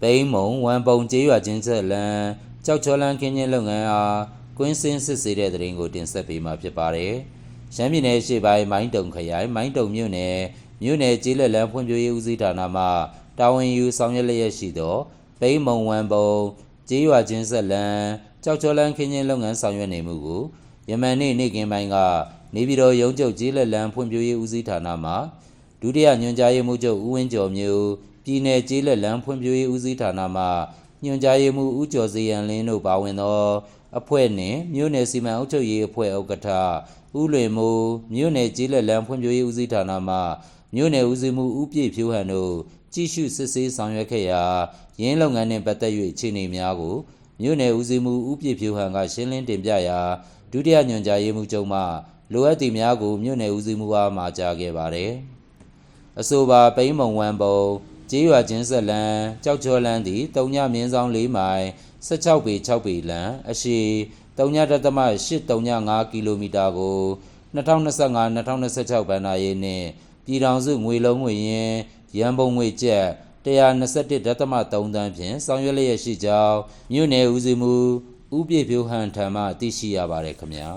ပိန်းမုံဝမ်ပုံကျေးရွာချင်းဆက်လန်ကြောက်ချောလန်းခင်းချင်းလုပ်ငန်းအားကွင်းစင်းစစ်ဆေးတဲ့တရင်ကိုတင်ဆက်ပေးမှာဖြစ်ပါတယ်။ရှမ်းပြည်နယ်ရှေ့ပိုင်းမိုင်းတုံခရိုင်မိုင်းတုံမြို့နယ်မြို့နယ်ကျေးလက်လန်းဖွံ့ဖြိုးရေးဦးစီးဌာနမှတာဝန်ယူဆောင်ရွက်လျက်ရှိသောပိန်းမုံဝမ်ပုံကျေးရွာချင်းဆက်လန်ကြောက်ချောလန်းခင်းချင်းလုပ်ငန်းဆောင်ရွက်နေမှုကိုယမန်နေ့နေ့ကင်းပိုင်းကနေပြည်တော်ရုံးချုပ်ကျေးလက်လန်းဖွံ့ဖြိုးရေးဦးစီးဌာနမှဒုတိယညွှန်ကြားရေးမှူးချုပ်ဦးဝင်းကျော်မျိုး ပြည်내ကျေးလက်လန်းဖွံ့ဖြိုးရေးဦးစီးဌာနမှညွှန်ကြားရေးမှူးဦးကျော်စေရန်လင်းတို့ပါဝင်သောအဖွဲ့နှင့်မြို့နယ်စီမံအုပ်ချုပ်ရေးအဖွဲ့ဥက္ကဋ္ဌဦးလွင်မိုးမြို့နယ်ကျေးလက်လန်းဖွံ့ဖြိုးရေးဦးစီးဌာနမှမြို့နယ်ဦးစီးမှူးဦးပြည့်ဖြိုးဟန်တို့ကြည့်ရှုစစ်ဆေးဆောင်ရွက်ခဲ့ရာရင်းလုပ်ငန်းနှင့်ပတ်သက်၍အခြေအနေများကိုမြို့နယ်ဦးစီးမှူးဦးပြည့်ဖြိုးဟန်ကရှင်းလင်းတင်ပြရာဒုတိယညွှန်ကြားရေးမှူးချုပ်မှလိုအပ်သည့်များကိုမြို့နယ်ဦးစီးမှူးအားမှာကြားခဲ့ပါသည်အဆိုပါပိန်းမုံဝမ်ပုံ ကျေးရွာချင်းဆက်လန်းကြောက်ချောလန်းသည်တုံညမြင်းဆောင်၄မိုင်16ပေ6ပေလမ်းအရှိတုံညတသမ835ကီလိုမီတာကို2025-2026ဘဏ္ဍာရေးနှင့်ပြည်ထောင်စုငွေလုံးငွေရင်းရန်ပုံငွေကျပ်121.3တန်းဖြင့်ဆောင်ရွက်လျက်ရှိကြောင်းမြို့နယ်ဦးစီးမှုဦးပြည့်ဖြိုးဟန်ထံမှသိရှိရပါတယ်ခင်ဗျာ